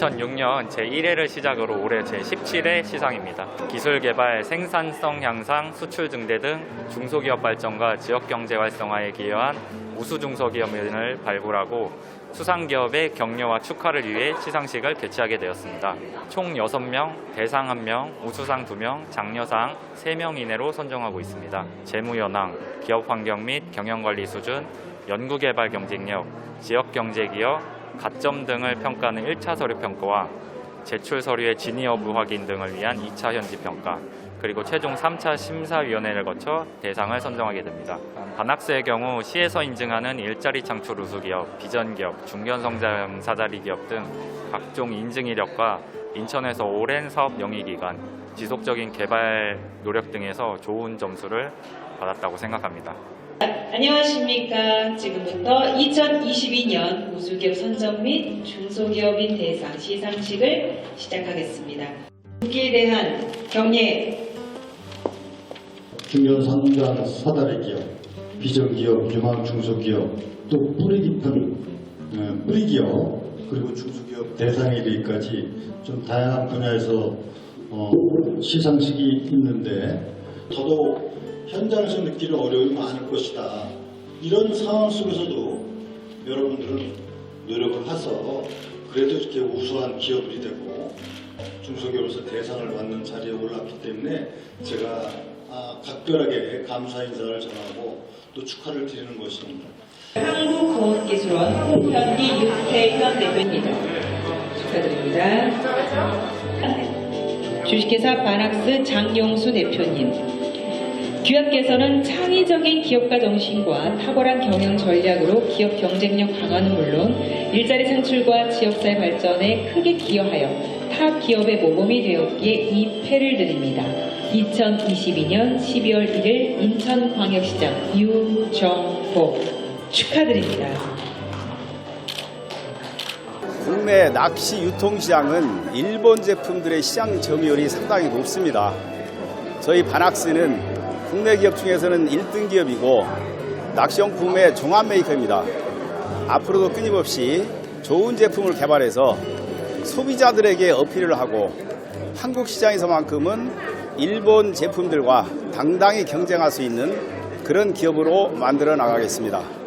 2006년 제1회를 시작으로 올해 제17회 시상입니다. 기술 개발, 생산성 향상, 수출 증대 등 중소기업 발전과 지역 경제 활성화에 기여한 우수 중소기업인을 발굴하고 수상기업의 격려와 축하를 위해 시상식을 개최하게 되었습니다. 총 6명, 대상 1명, 우수상 2명, 장려상 3명 이내로 선정하고 있습니다. 재무연항, 기업 환경 및 경영관리 수준, 연구개발 경쟁력, 지역경제기업, 가점 등을 평가하는 1차 서류 평가와 제출 서류의 진위 여부 확인 등을 위한 2차 현지 평가, 그리고 최종 3차 심사위원회를 거쳐 대상을 선정하게 됩니다. 반학스의 경우 시에서 인증하는 일자리 창출 우수기업, 비전기업, 중견성장 사다리 기업 등 각종 인증 이력과 인천에서 오랜 사업 영위기간, 지속적인 개발 노력 등에서 좋은 점수를 받았다고 생각합니다. 안녕하십니까. 지금부터 2022년 우수기업 선정 및 중소기업인 대상 시상식을 시작하겠습니다. 국기에 대한 경례 중견상장 사다리 기업, 비전기업, 유망 중소기업, 또 뿌리 깊은 어, 뿌리 기업, 그리고 중소기업 대상에 이르기까지 좀 다양한 분야에서 어, 시상식이 있는데 더더욱 현장에서 느끼는 어려움이 많을 것이다. 이런 상황 속에서도 여러분들은 노력을 해서 그래도 이렇게 우수한 기업이 되고 중소기업에서 대상을 받는 자리에 올랐기 때문에 제가 아, 각별하게 감사 인사를 전하고 또 축하를 드리는 것입니다. 한국공업기술원 홍현기 윤태현 대표입니다. 축하드립니다. 주식회사 바낙스 장용수 대표님. 귀합께서는 창의적인 기업가 정신과 탁월한 경영 전략으로 기업 경쟁력 강화는 물론 일자리 창출과 지역사회 발전에 크게 기여하여 타 기업의 모범이 되었기에 이 패를 드립니다. 2022년 12월 1일 인천광역시장 유정복 축하드립니다. 국내 낚시 유통시장은 일본 제품들의 시장 점유율이 상당히 높습니다. 저희 바낙스는 국내 기업 중에서는 1등 기업이고 낚시용품의 종합 메이커입니다. 앞으로도 끊임없이 좋은 제품을 개발해서 소비자들에게 어필을 하고 한국 시장에서만큼은 일본 제품들과 당당히 경쟁할 수 있는 그런 기업으로 만들어 나가겠습니다.